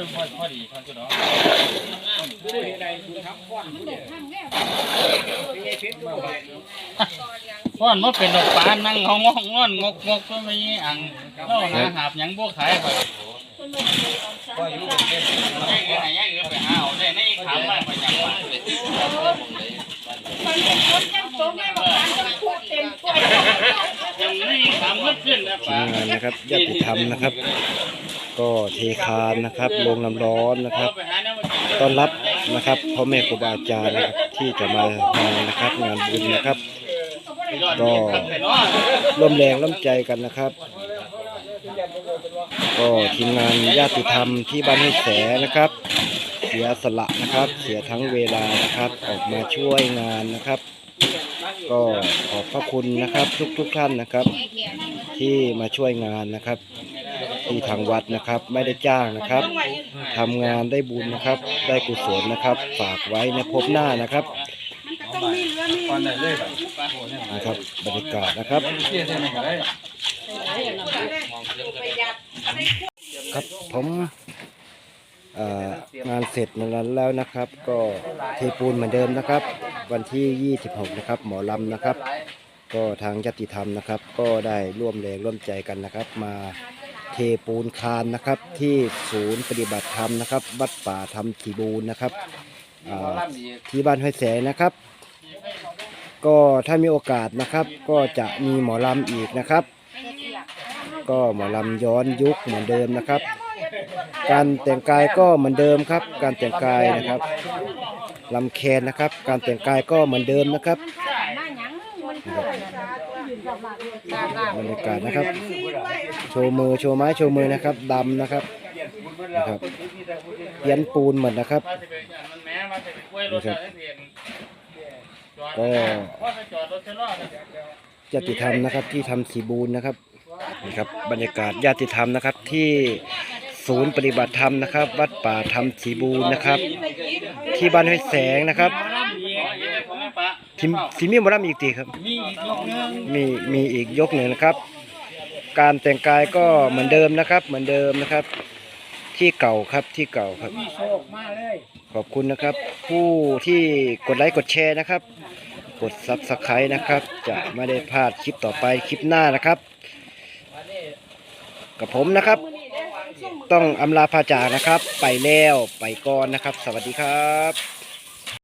อพอพอดีพอจุดเนาะพ่อนว่าเป็นดอกปานนั่งงองงอนงกงกก็ไม่ยี่อังเราหาหาบหยังบวกขายไปก็อยู่เป็นยังไงยังไงไปหาเอาได้ในขามมาไปยังหว่ายังไม่ขามมืดขึ้นนะป้ามงานนะครับญาติธรรมนะครับ ก็เทคานนะครับลงน้ำร้อนนะครับต้อนรับนะครับพ่อแม่ครูบาอาจารย์นะครับที่จะมางานนะครับงานบุญนะครับ ก็ร่วมแรงร่วมใจกันนะครับ ก็ทีมงานญาติธรรมที่บ้านห้แสนะครับ เสียสละนะครับ เสียทั้งเวลานะครับออกมาช่วยงานนะครับ ก็ขอบพระคุณนะครับทุกๆท่านนะครับ ที่มาช่วยงานนะครับ ที่ทางวัดนะครับ ไม่ได้จ้างนะครับทำงานได้บุญนะครับ ได้กุศลนะครับ ฝากไว้ในภพหน้านะครับนะครับบรรยากาศนะครับครับผมเอ่องานเสร็จมาแล้วนะครับ ก็เทปูนเหมือนเดิมนะครับ วันที่ 26 นะครับ หมอลำนะครับ ก็ทางญาติธรรมนะครับ ก็ได้ร่วมแรงร่วมใจกันนะครับ มา เทปูนคานนะครับที่ศูนย์ปฏิบัติธรรมนะครับวัดป่าธรรมสีบูรณ์นะครับที่บ้านห้วยแสงนะครับ ก็ถ้ามีโอกาสนะครับก็จะมีหมอลำอีกนะครับ ก็หมอลำย้อนยุคเหมือนเดิมนะครับ การแต่งกายก็เหมือนเดิมครับ การแต่งกายนะครับลำแคนนะครับ การแต่งกายก็เหมือนเดิมนะครับบรรยากาศนะครับ ว์มือโชว์ไม้โชว์มือนะครับดำนะครับนะครับเพียนปูนหมดนะครับนะครับก็ญาติธรรมนะครับที่ทำสีบูนนะครับนะครับบรรยากาศญาติธรรมนะครับที่ศูนย์ปฏิบัติธรรมนะครับ วัดป่าธรรมสีบูนนะครับ ที่บ้านห้วยแสงนะครับที่สีมีหมอลำอีกตีครับ มีมีอีกยกหนึ่งนะครับ การแต่งกายก็เหมือนเดิมนะครับ เหมือนเดิมนะครับ ที่เก่าครับที่เก่าครับ มีโชคมาเลยขอบคุณนะครับ ผู้ที่กดไลค์กดแชร์นะครับ กดซับสไครต์นะครับ จะไม่ได้พลาดคลิปต่อไปคลิปหน้านะครับ กับผมนะครับ ต้องอำลาพาจากนะครับ ไปแล้วไปก่อนนะครับ สวัสดีครับ